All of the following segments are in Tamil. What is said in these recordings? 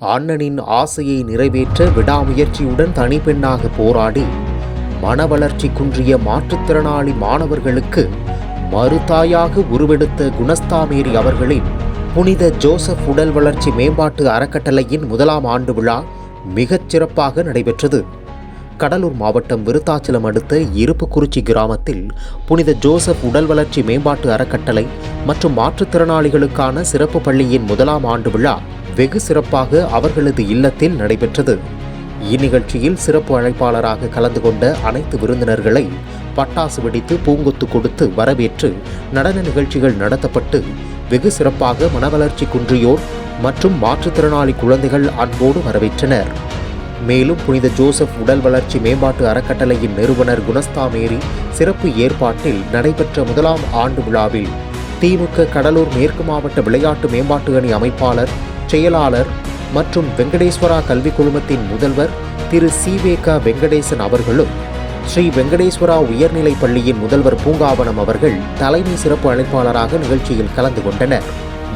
அண்ணனின் ஆசையை நிறைவேற்ற விடாமுயற்சியுடன் தனிப்பெண்ணாக போராடி மன வளர்ச்சி குன்றிய மாற்றுத்திறனாளி மாணவர்களுக்கு மறுதாயாக உருவெடுத்த குணஸ்தாமேரி அவர்களின் புனித ஜோசப் உடல் வளர்ச்சி மேம்பாட்டு அறக்கட்டளையின் முதலாம் ஆண்டு விழா மிகச் சிறப்பாக நடைபெற்றது. கடலூர் மாவட்டம் விருத்தாச்சலம் அடுத்த இருப்புக்குறிச்சி கிராமத்தில் புனித ஜோசப் உடல் வளர்ச்சி மேம்பாட்டு அறக்கட்டளை மற்றும் மாற்றுத்திறனாளிகளுக்கான சிறப்பு பள்ளியின் முதலாம் ஆண்டு விழா வெகு சிறப்பாக அவர்களது இல்லத்தில் நடைபெற்றது. இந்நிகழ்ச்சியில் சிறப்பு அழைப்பாளராக கலந்து கொண்ட அனைத்து விருந்தினர்களை பட்டாசு வெடித்து பூங்கொத்து கொடுத்து வரவேற்று நடன நிகழ்ச்சிகள் நடத்தப்பட்டு வெகு சிறப்பாக மனவளர்ச்சி குன்றியோர் மற்றும் மாற்றுத்திறனாளி குழந்தைகள் அன்போடு வரவேற்றனர். மேலும் புனித ஜோசப் உடல் வளர்ச்சி மேம்பாட்டு அறக்கட்டளையின் நிறுவனர் குணஸ்தா மேரி சிறப்பு ஏற்பாட்டில் நடைபெற்ற முதலாம் ஆண்டு விழாவில் திமுக கடலூர் மேற்கு மாவட்ட விளையாட்டு மேம்பாட்டு அணி அமைப்பாளர் செயலாளர் மற்றும் வெங்கடேஸ்வரா கல்வி குழுமத்தின் முதல்வர் திரு சிவேகா வெங்கடேசன் அவர்களும் ஸ்ரீ வெங்கடேஸ்வரா உயர்நிலைப் பள்ளியின் முதல்வர் பூங்காவனம் அவர்கள் தலைமை சிறப்பு அழைப்பாளராக நிகழ்ச்சியில் கலந்து கொண்டனர்.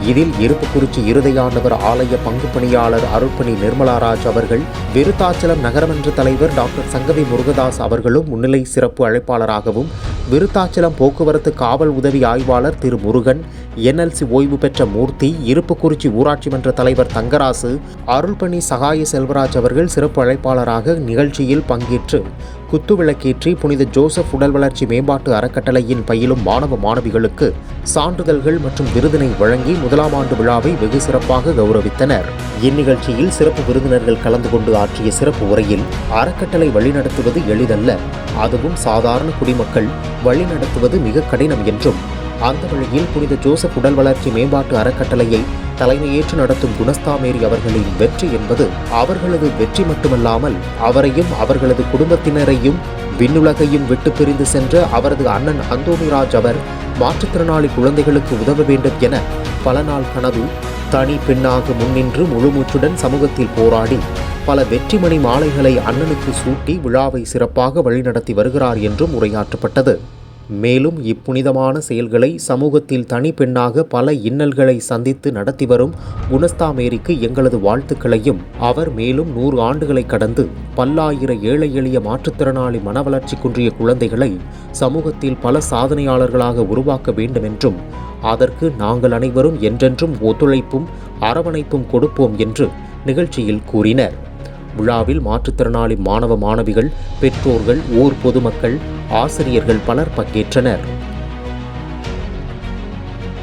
இதில் இருப்புக்குறிச்சி இருதையாண்டவர் ஆலய பங்கு பணியாளர் அருட்பணி நிர்மலாராஜ் அவர்கள் விருத்தாச்சலம் நகரமன்ற தலைவர் டாக்டர் சங்கவி முருகதாஸ் அவர்களும் முன்னிலை சிறப்பு அழைப்பாளராகவும் விருத்தாச்சலம் போக்குவரத்து காவல் உதவி ஆய்வாளர் திரு முருகன் என்எல்சி ஓய்வு பெற்ற மூர்த்தி இருப்புக்குறிச்சி ஊராட்சி மன்ற தலைவர் தங்கராசு அருள்பணி சகாய செல்வராஜ் அவர்கள் சிறப்பு அழைப்பாளராக நிகழ்ச்சியில் பங்கேற்று குத்துவிளக்கேற்றி புனித ஜோசப் உடல் வளர்ச்சி மேம்பாட்டு அறக்கட்டளையின் பயிலும் மாணவ மாணவிகளுக்கு சான்றிதழ்கள் மற்றும் விருதினை வழங்கி முதலாம் ஆண்டு விழாவை வெகு சிறப்பாக கௌரவித்தனர். இந்நிகழ்ச்சியில் சிறப்பு விருந்தினர்கள் கலந்து கொண்டு ஆற்றிய சிறப்பு உரையில் அறக்கட்டளை வழிநடத்துவது எளிதல்ல அதுவும் சாதாரண குடிமக்கள் வழிநடத்துவது மிக கடினம் என்றும் அந்த வழியில் புனித ஜோசப் உடல் வளர்ச்சி மேம்பாட்டு அறக்கட்டளையை தலைமையேற்று நடத்தும் குணஸ்தாமேரி அவர்களின் வெற்றி என்பது அவர்களது வெற்றி மட்டுமல்லாமல் அவரையும் அவர்களது குடும்பத்தினரையும் விண்ணுலகையும் விட்டு பிரிந்து சென்ற அவரது அண்ணன் அந்தோணிராஜ் அவர் மாற்றுத்திறனாளி குழந்தைகளுக்கு உதவ வேண்டும் என பல நாள் கனவு தனி பெண்ணாக முன்னின்று முழுமூச்சுடன் சமூகத்தில் போராடி பல வெற்றிமணி மாலைகளை அண்ணனுக்கு சூட்டி விழாவை சிறப்பாக வழிநடத்தி வருகிறார் என்றும் உரையாற்றப்பட்டது. மேலும் இப்புனிதமான செயல்களை சமூகத்தில் தனிப்பெண்ணாக பல இன்னல்களை சந்தித்து நடத்தி வரும் குணஸ்தாமேரிக்கு எங்களது வாழ்த்துக்களையும் அவர் மேலும் நூறு ஆண்டுகளை கடந்து பல்லாயிர ஏழை எளிய மாற்றுத்திறனாளி மனவளர்ச்சி குன்றிய குழந்தைகளை சமூகத்தில் பல சாதனையாளர்களாக உருவாக்க வேண்டும் என்றும் அதற்கு நாங்கள் அனைவரும் என்றென்றும் ஒத்துழைப்பும் அரவணைப்பும் கொடுப்போம் என்று நிகழ்ச்சியில் கூறினர். விழாவில் மாற்றுத்திறனாளி மாணவ மாணவிகள் பெற்றோர்கள் ஊர் பொதுமக்கள் ஆசிரியர்கள் பலர் பங்கேற்றனர்.